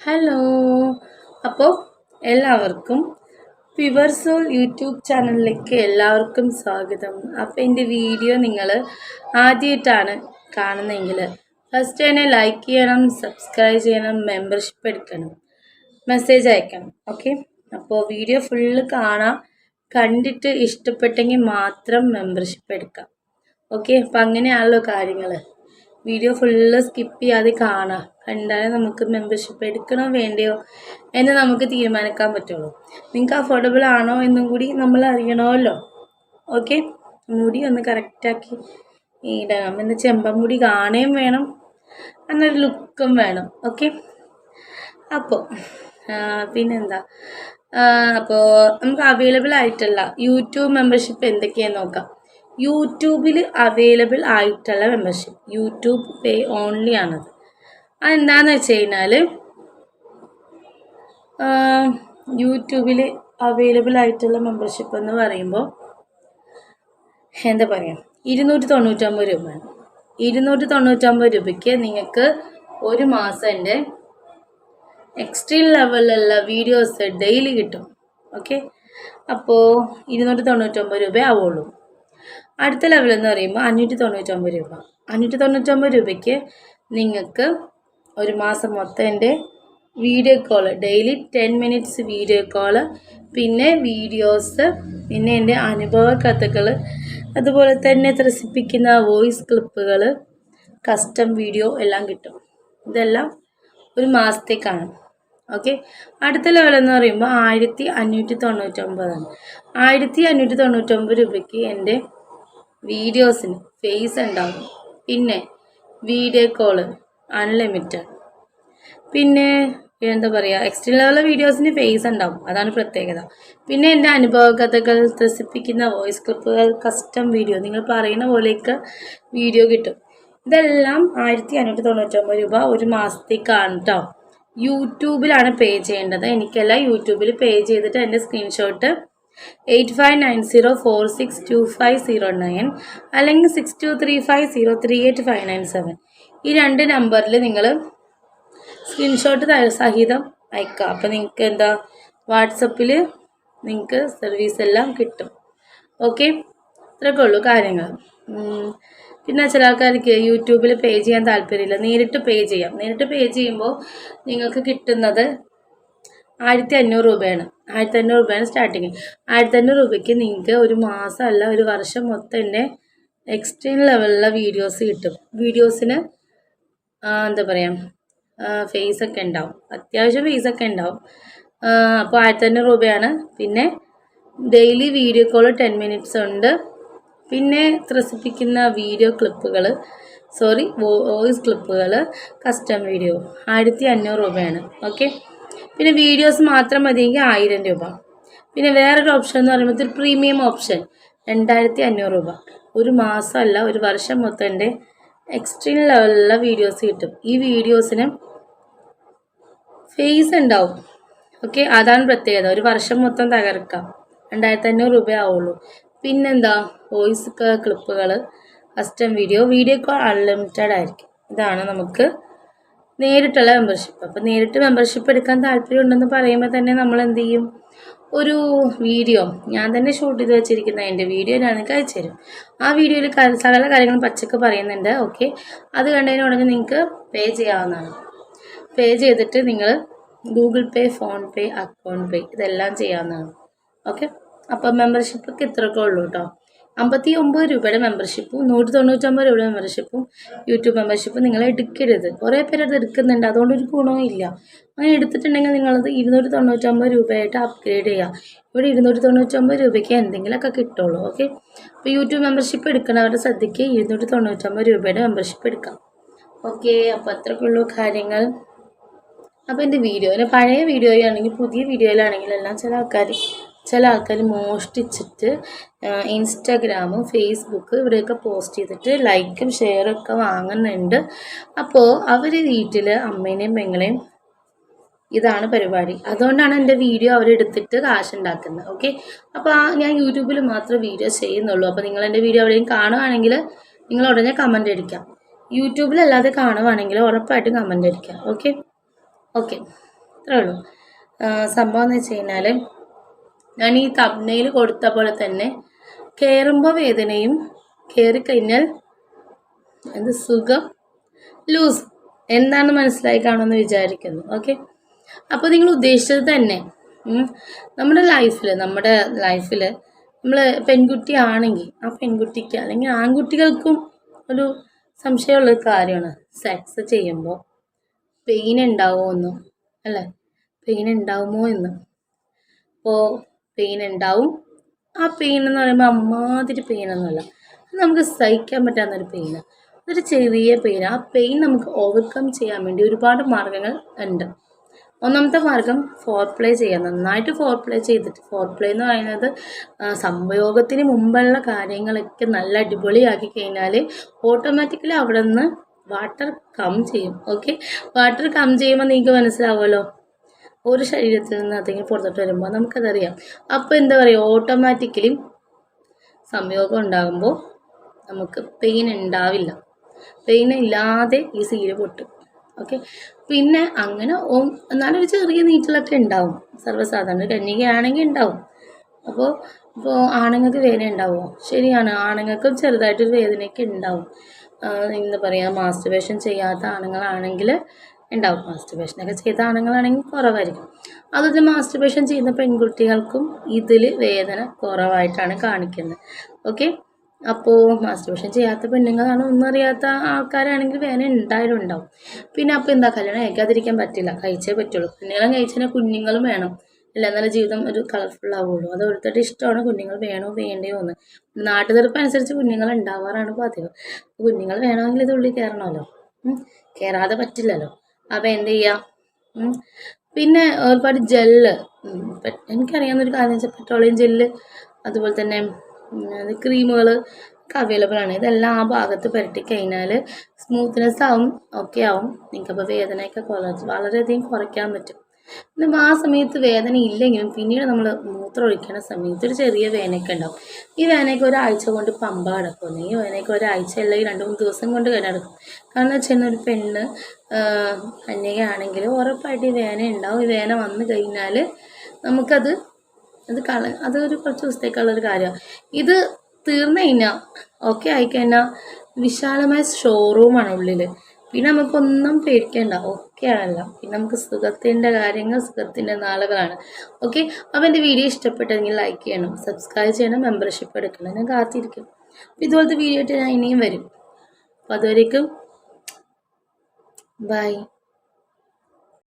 Hello. അപ്പോൾ എല്ലാവർക്കും pure soul YouTube ചാനലിലേക്ക് എല്ലാവർക്കും സ്വാഗതം. അപ്പോൾ എന്റെ വീഡിയോ നിങ്ങൾ ആദ്യമായിട്ടാണ് കാണുന്നതെങ്കിൽ ഫസ്റ്റ് തന്നെ ലൈക്ക് ചെയ്യണം സബ്സ്ക്രൈബ് ചെയ്യണം മെമ്പർഷിപ്പ് എടുക്കണം മെസ്സേജ് അയക്കണം ഓക്കെ അപ്പോൾ വീഡിയോ ഫുള്ള് കാണാം. കണ്ടിട്ട് ഇഷ്ടപ്പെട്ടെങ്കിൽ മാത്രം മെമ്പർഷിപ്പ് എടുക്കാം ഓക്കെ അപ്പം അങ്ങനെയാണല്ലോ കാര്യങ്ങൾ വീഡിയോ ഫുള്ള് സ്കിപ്പ് ചെയ്യാതെ കാണുക കണ്ടാലേ നമുക്ക് മെമ്പർഷിപ്പ് എടുക്കണോ വേണ്ടയോ എന്ന് നമുക്ക് തീരുമാനിക്കാൻ പറ്റുള്ളൂ. നിങ്ങൾക്ക് അഫോർഡബിൾ ആണോ എന്നും കൂടി നമ്മൾ അറിയണമല്ലോ. ഓക്കെ മുടി ഒന്ന് കറക്റ്റാക്കി ഇടണം. എന്ന് ചെമ്പൻ മുടി കാണുകയും വേണം. എന്നൊരു ലുക്കും വേണം. ഓക്കെ അപ്പോൾ പിന്നെന്താ? അപ്പോൾ നമുക്ക് അവൈലബിൾ ആയിട്ടുള്ള യൂട്യൂബ് മെമ്പർഷിപ്പ് എന്തൊക്കെയാണെന്ന് നോക്കാം. യൂട്യൂബിൽ അവൈലബിൾ ആയിട്ടുള്ള മെമ്പർഷിപ്പ് യൂട്യൂബ് പേ ഓൺലി ആണത്. അതെന്താണെന്ന് വെച്ച് കഴിഞ്ഞാൽ യൂട്യൂബിൽ അവൈലബിൾ ആയിട്ടുള്ള മെമ്പർഷിപ്പ് എന്ന് പറയുമ്പോൾ എന്താ പറയുക ഇരുന്നൂറ്റി തൊണ്ണൂറ്റൊമ്പത് രൂപയാണ്. ഇരുന്നൂറ്റി തൊണ്ണൂറ്റൊമ്പത് രൂപയ്ക്ക് നിങ്ങൾക്ക് ഒരു മാസം എക്സ്ട്രീം ലെവലിലുള്ള വീഡിയോസ് ഡെയിലി കിട്ടും. ഓക്കെ അപ്പോൾ ഇരുന്നൂറ്റി തൊണ്ണൂറ്റൊമ്പത് രൂപ ആവുള്ളൂ. അടുത്ത ലെവൽ എന്ന് പറയുമ്പോൾ അഞ്ഞൂറ്റി തൊണ്ണൂറ്റൊമ്പത് രൂപ. അഞ്ഞൂറ്റി തൊണ്ണൂറ്റൊമ്പത് രൂപയ്ക്ക് നിങ്ങൾക്ക് ഒരു മാസം മൊത്തം എന്റെ video call daily ten minutes video call പിന്നെ വീഡിയോസ് പിന്നെ എന്റെ അനുഭവ കഥകൾ അതുപോലെ തന്നെ ത്രസിപ്പിക്കുന്ന വോയിസ് ക്ലിപ്പുകൾ കസ്റ്റം വീഡിയോ എല്ലാം കിട്ടും. ഇതെല്ലാം ഒരു മാസത്തേക്കാണ്. ഓക്കെ അടുത്ത ലെവൽ എന്ന് പറയുമ്പോൾ ആയിരത്തി അഞ്ഞൂറ്റി തൊണ്ണൂറ്റൊമ്പതാണ് ആയിരത്തി അഞ്ഞൂറ്റി തൊണ്ണൂറ്റൊമ്പത് രൂപയ്ക്ക് എന്റെ വീഡിയോസിന് ഫേസ് ഉണ്ടാകും പിന്നെ വീഡിയോ കോൾ അൺലിമിറ്റഡ് പിന്നെ എന്താ പറയുക എക്സ്ട്രീം ലെവലിലെ വീഡിയോസിന് ഫേസ് ഉണ്ടാവും. അതാണ് പ്രത്യേകത. പിന്നെ എന്റെ അനുഭവ കഥകൾ ത്രസിപ്പിക്കുന്ന വോയിസ് ക്ലിപ്പുകൾ കസ്റ്റം വീഡിയോ നിങ്ങൾ പറയുന്ന പോലെയൊക്കെ വീഡിയോ കിട്ടും. ഇതെല്ലാം ആയിരത്തി അഞ്ഞൂറ്റി തൊണ്ണൂറ്റൊമ്പത് രൂപ ഒരു മാസത്തേക്കാണ് കേട്ടോ യൂട്യൂബിലാണ് പേ ചെയ്യേണ്ടത്. എനിക്കല്ല യൂട്യൂബിൽ പേ ചെയ്തിട്ട് എന്റെ screenshot eight five nine zero four six two five zero nine അല്ലെങ്കിൽ six two three five zero three eight five nine seven ഈ രണ്ട് നമ്പറിൽ നിങ്ങൾ സ്ക്രീൻഷോട്ട് സഹിതം അയക്കുക അപ്പോൾ നിങ്ങൾക്ക് എന്താ? വാട്സപ്പിൽ നിങ്ങൾക്ക് സർവീസ് എല്ലാം കിട്ടും. ഓക്കെ ഇത്രയൊക്കെ ഉള്ളൂ കാര്യങ്ങൾ പിന്നെ ചില ആൾക്കാർക്ക് യൂട്യൂബിൽ പേ ചെയ്യാൻ താല്പര്യമില്ല. നേരിട്ട് പേ ചെയ്യാം. നേരിട്ട് പേ ചെയ്യുമ്പോൾ നിങ്ങൾക്ക് കിട്ടുന്നത് ആയിരത്തി അഞ്ഞൂറ് രൂപയാണ്. ആയിരത്തി അഞ്ഞൂറ് രൂപയാണ് സ്റ്റാർട്ടിങ് ആയിരത്തി അഞ്ഞൂറ് രൂപയ്ക്ക് നിങ്ങൾക്ക് ഒരു മാസം അല്ല ഒരു വർഷം മൊത്തം എന്റെ എക്സ്ട്രീം ലെവലിലുള്ള വീഡിയോസ് കിട്ടും. വീഡിയോസിന് എന്താ പറയുക ഫേസ് ഒക്കെ ഉണ്ടാവും. അത്യാവശ്യം ഫേസ് ഒക്കെ ഉണ്ടാവും. അപ്പോൾ ആയിരത്തി അഞ്ഞൂറ് രൂപയാണ്. പിന്നെ daily video call ten minutes ഉണ്ട്. പിന്നെ ത്രസിപ്പിക്കുന്ന വീഡിയോ ക്ലിപ്പുകൾ സോറി വോയിസ് ക്ലിപ്പുകൾ കസ്റ്റം വീഡിയോ ആയിരത്തി അഞ്ഞൂറ് രൂപയാണ്. ഓക്കെ പിന്നെ വീഡിയോസ് മാത്രം മതിയെങ്കിൽ ആയിരം രൂപ. പിന്നെ വേറൊരു ഓപ്ഷൻ എന്ന് പറയുമ്പോൾ ഒരു പ്രീമിയം ഓപ്ഷൻ രണ്ടായിരത്തി അഞ്ഞൂറ് രൂപ. ഒരു മാസമല്ല ഒരു വർഷം മൊത്തം എന്റെ എക്സ്ട്രീം ലെവലിലുള്ള വീഡിയോസ് കിട്ടും. ഈ വീഡിയോസിന് ഫേസ് ഉണ്ടാവും. ഓക്കെ അതാണ് പ്രത്യേകത. ഒരു വർഷം മൊത്തം തകർക്കാം. രണ്ടായിരത്തി അഞ്ഞൂറ് രൂപ ആവുള്ളൂ പിന്നെന്താ? Voice ക്ലിപ്പുകൾ custom video video call unlimited ആയിരിക്കും. ഇതാണ് നമുക്ക് നേരിട്ടുള്ള മെമ്പർഷിപ്പ് അപ്പോൾ നേരിട്ട് മെമ്പർഷിപ്പ് എടുക്കാൻ താല്പര്യം ഉണ്ടെന്ന് പറയുമ്പോൾ തന്നെ നമ്മൾ എന്ത് ചെയ്യും? ഒരു വീഡിയോ ഞാൻ തന്നെ ഷൂട്ട് ചെയ്ത് വെച്ചിരിക്കുന്ന എന്റെ വീഡിയോ ഞാൻ അയച്ചു തരും. ആ വീഡിയോയിൽ സകല കാര്യങ്ങളും പച്ചക്ക് പറയുന്നുണ്ട് ഓക്കെ അത് കണ്ടതിന് ഉടനെ നിങ്ങൾക്ക് പേ ചെയ്യാവുന്നതാണ്. പേ ചെയ്തിട്ട് നിങ്ങൾ Google Pay PhonePe account pay ഇതെല്ലാം ചെയ്യാവുന്നതാണ് ഓക്കെ അപ്പോൾ മെമ്പർഷിപ്പൊക്കെ ഇത്രയൊക്കെ ഉള്ളൂ കേട്ടോ അമ്പത്തി ഒമ്പത് രൂപയുടെ മെമ്പർഷിപ്പും നൂറ്റി തൊണ്ണൂറ്റൊമ്പത് രൂപയുടെ മെമ്പർഷിപ്പും യൂട്യൂബ് മെമ്പർഷിപ്പും നിങ്ങൾ എടുക്കരുത്. കുറേ പേര് അത് എടുക്കുന്നുണ്ട്. അതുകൊണ്ട് ഒരു ഗുണവും ഇല്ല. അങ്ങനെ എടുത്തിട്ടുണ്ടെങ്കിൽ നിങ്ങളത് ഇരുന്നൂറ്റി തൊണ്ണൂറ്റൊമ്പത് രൂപയായിട്ട് അപ്ഗ്രേഡ് ചെയ്യുക ഇവിടെ ഇരുന്നൂറ്റി തൊണ്ണൂറ്റൊമ്പത് രൂപയ്ക്ക് എന്തെങ്കിലുമൊക്കെ കിട്ടുള്ളൂ. ഓക്കെ അപ്പോൾ യൂട്യൂബ് മെമ്പർഷിപ്പ് എടുക്കുന്നവരുടെ ശ്രദ്ധയ്ക്ക് ഇരുന്നൂറ്റി തൊണ്ണൂറ്റൊമ്പത് രൂപയുടെ മെമ്പർഷിപ്പ് എടുക്കാം. ഓക്കെ അപ്പോൾ അത്രയ്ക്കുള്ളൂ കാര്യങ്ങൾ. അപ്പോൾ എന്റെ വീഡിയോ പഴയ വീഡിയോയിലാണെങ്കിൽ പുതിയ വീഡിയോയിലാണെങ്കിലും എല്ലാം ചില ആൾക്കാർ ചില ആൾക്കാർ മോഷ്ടിച്ചിട്ട് ഇൻസ്റ്റാഗ്രാമും ഫേസ്ബുക്ക് ഇവിടെയൊക്കെ പോസ്റ്റ് ചെയ്തിട്ട് ലൈക്കും ഷെയറും ഒക്കെ വാങ്ങുന്നുണ്ട്. അപ്പോൾ അവർ വീട്ടിൽ അമ്മേനെയും പെങ്ങളെയും ഇതാണ് പരിപാടി. അതുകൊണ്ടാണ് എന്റെ വീഡിയോ അവരെടുത്തിട്ട് കാശുണ്ടാക്കുന്നത്. ഓക്കെ? അപ്പോൾ ആ ഞാൻ യൂട്യൂബിൽ മാത്രം വീഡിയോ ചെയ്യുന്നുള്ളൂ. അപ്പോൾ നിങ്ങൾ എന്റെ വീഡിയോ എവിടെയും കാണുകയാണെങ്കിൽ നിങ്ങൾ ഉടനെ കമന്റ് അടിക്കാം. യൂട്യൂബിലല്ലാതെ കാണുവാണെങ്കിൽ ഉറപ്പായിട്ടും കമന്റ് അടിക്കാം. ഓക്കെ? ഓക്കെ. അത്രേ ഉള്ളൂ. സംഭവം എന്ന് വെച്ച് കഴിഞ്ഞാൽ ഞാൻ ഈ തബ്നയിൽ കൊടുത്ത പോലെ തന്നെ കയറുമ്പോൾ വേദനയും കയറി കഴിഞ്ഞാൽ എന്ത് സുഖം? ലൂസ് എന്താണ് മനസ്സിലായി കാണുമെന്ന് വിചാരിക്കുന്നു. ഓക്കെ അപ്പോൾ നിങ്ങൾ ഉദ്ദേശിച്ചത് തന്നെ നമ്മുടെ ലൈഫിൽ നമ്മുടെ ലൈഫിൽ നമ്മൾ പെൺകുട്ടി ആണെങ്കിൽ ആ പെൺകുട്ടിക്ക് അല്ലെങ്കിൽ ആൺകുട്ടികൾക്കും ഒരു സംശയമുള്ളൊരു കാര്യമാണ്. സെക്സ് ചെയ്യുമ്പോൾ പെയിൻ ഉണ്ടാവുമോ എന്നും അല്ലേ? പെയിൻ ഉണ്ടാവുമോ എന്ന്. അപ്പോൾ പെയിൻ ഉണ്ടാവും. ആ പെയിൻ എന്ന് പറയുമ്പോൾ അമ്മാതിരി പെയിനൊന്നുമല്ല നമുക്ക് സഹിക്കാൻ പറ്റാവുന്നൊരു പെയിനാണ് അതൊരു ചെറിയ പെയിൻ ആ പെയിൻ നമുക്ക് ഓവർകം ചെയ്യാൻ വേണ്ടി ഒരുപാട് മാർഗങ്ങൾ ഉണ്ട്. ഒന്നാമത്തെ മാർഗം ഫോർ പ്ലേ ചെയ്യുക നന്നായിട്ട് ഫോർ പ്ലേ ചെയ്തിട്ട് ഫോർ പ്ലേ എന്ന് പറയുന്നത് സംയോഗത്തിന് മുമ്പുള്ള കാര്യങ്ങളൊക്കെ നല്ല അടിപൊളിയാക്കി കഴിഞ്ഞാൽ ഓട്ടോമാറ്റിക്കലി അവിടെ നിന്ന് വാട്ടർ കം ചെയ്യും. ഓക്കെ വാട്ടർ കം ചെയ്യുമ്പോൾ നിങ്ങൾക്ക് മനസ്സിലാവുമല്ലോ? ഒരു ശരീരത്തിൽ നിന്ന് അതെങ്കിൽ പുറത്തോട്ട് വരുമ്പോൾ നമുക്കതറിയാം. അപ്പോൾ എന്താ പറയുക? ഓട്ടോമാറ്റിക്കലി സംയോഗം ഉണ്ടാകുമ്പോൾ നമുക്ക് പെയിൻ ഉണ്ടാവില്ല. പെയിൻ ഇല്ലാതെ ഈ സീൽ പൊട്ടും. ഓക്കെ പിന്നെ അങ്ങനെ ഓ- എന്നാലും ഒരു ചെറിയ നീറ്റലൊക്കെ ഉണ്ടാവും. സർവസാധാരണ കന്യകയാണെങ്കിൽ ഉണ്ടാവും. അപ്പോൾ ഇപ്പോൾ ആണുങ്ങൾക്ക് വേദന ഉണ്ടാവുമോ? ശരിയാണ്. ആണുങ്ങൾക്കും ചെറുതായിട്ടൊരു വേദനയൊക്കെ ഉണ്ടാവും. എന്താ പറയുക? മാസ്റ്റർബേഷൻ ചെയ്യാത്ത ആണുങ്ങളാണെങ്കിൽ ഉണ്ടാവും. മാസ്റ്റുബേഷനൊക്കെ ചെയ്ത ആണുങ്ങളാണെങ്കിൽ കുറവായിരിക്കും. അതുപോലെ മാസ്റ്റർബേഷൻ ചെയ്യുന്ന പെൺകുട്ടികൾക്കും ഇതിൽ വേദന കുറവായിട്ടാണ് കാണിക്കുന്നത്. ഓക്കെ അപ്പോൾ മാസ്റ്റർബേഷൻ ചെയ്യാത്ത പെണ്ണുങ്ങളാണ് ഒന്നും അറിയാത്ത ആൾക്കാരാണെങ്കിൽ വേദന ഉണ്ടായാലും ഉണ്ടാവും പിന്നെ അപ്പോൾ എന്താ? കല്യാണം കഴിക്കാതിരിക്കാൻ പറ്റില്ല. കഴിച്ചേ പറ്റുള്ളൂ. പെണ്ണുങ്ങളും കഴിച്ചാൽ കുഞ്ഞുങ്ങളും വേണം. അല്ല എന്നാലും ജീവിതം ഒരു കളർഫുൾ ആവുള്ളൂ. അത് ഓരോരുത്തരുടെ ഇഷ്ടമാണ്. കുഞ്ഞുങ്ങൾ വേണോ വേണ്ടയോ എന്ന്. നാട്ടുതീർപ്പ് അനുസരിച്ച് കുഞ്ഞുങ്ങൾ ഉണ്ടാവാറാണ് പതിവ്. കുഞ്ഞുങ്ങൾ വേണമെങ്കിൽ ഇത് ഉള്ളിൽ കയറണമല്ലോ. കയറാതെ പറ്റില്ലല്ലോ. അപ്പോൾ എന്ത് ചെയ്യാം? ഉം. പിന്നെ ഒരുപാട് ജെല്ല്. എനിക്കറിയാവുന്നൊരു കാര്യം വെച്ചാൽ പെട്രോളിയം ജെല്ല് അതുപോലെ തന്നെ ക്രീമുകൾ ഒക്കെ അവൈലബിൾ ആണ്. ഇതെല്ലാം ആ ഭാഗത്ത് പുരട്ടി കഴിഞ്ഞാൽ സ്മൂത്ത്നെസ് ആവും ഓക്കെ ആവും. നിങ്ങൾക്കപ്പോൾ വേദനയൊക്കെ കുറച്ച് വളരെയധികം കുറയ്ക്കാൻ പറ്റും. പിന്നെ ആ സമയത്ത് വേദന ഇല്ലെങ്കിലും പിന്നീട് നമ്മൾ മൂത്രം ഒഴിക്കുന്ന സമയത്ത് ഒരു ചെറിയ വേനയൊക്കെ ഉണ്ടാവും. ഈ വേനയൊക്കെ ഒരാഴ്ച കൊണ്ട് പമ്പ കിടക്കും. ഈ വേനയൊക്കെ ഒരാഴ്ച അല്ലെങ്കിൽ രണ്ട് മൂന്ന് ദിവസം കൊണ്ട് കിടക്കും. കാരണം വെച്ചാൽ ഒരു പെണ്ണ് കന്യകയാണെങ്കിൽ ഉറപ്പായിട്ട് ഈ വേന ഉണ്ടാവും. ഈ വേന വന്നു കഴിഞ്ഞാൽ നമുക്കത് അത് കള അതൊരു കുറച്ച് ദിവസത്തേക്കുള്ളൊരു കാര്യമാണ് ഇത് തീർന്നു കഴിഞ്ഞാൽ ഓക്കെ ആയിക്കഴിഞ്ഞാൽ വിശാലമായ ഷോറൂമാണ് ഉള്ളിൽ പിന്നെ നമുക്കൊന്നും പേടിക്കേണ്ട. ഓക്കെ ആണല്ലോ പിന്നെ നമുക്ക് സുഖത്തിന്റെ കാര്യങ്ങൾ സുഖത്തിന്റെ നാളുകളാണ്. ഓക്കെ അപ്പോൾ എന്റെ വീഡിയോ ഇഷ്ടപ്പെട്ടെങ്കിൽ ലൈക്ക് ചെയ്യണം സബ്സ്ക്രൈബ് ചെയ്യണം മെമ്പർഷിപ്പ് എടുക്കണം. ഞാൻ കാത്തിരിക്കും. അപ്പോൾ ഇതുപോലത്തെ വീഡിയോ ഞാൻ ഇനിയും വരും. അപ്പോൾ അതുവരേക്കും ബൈ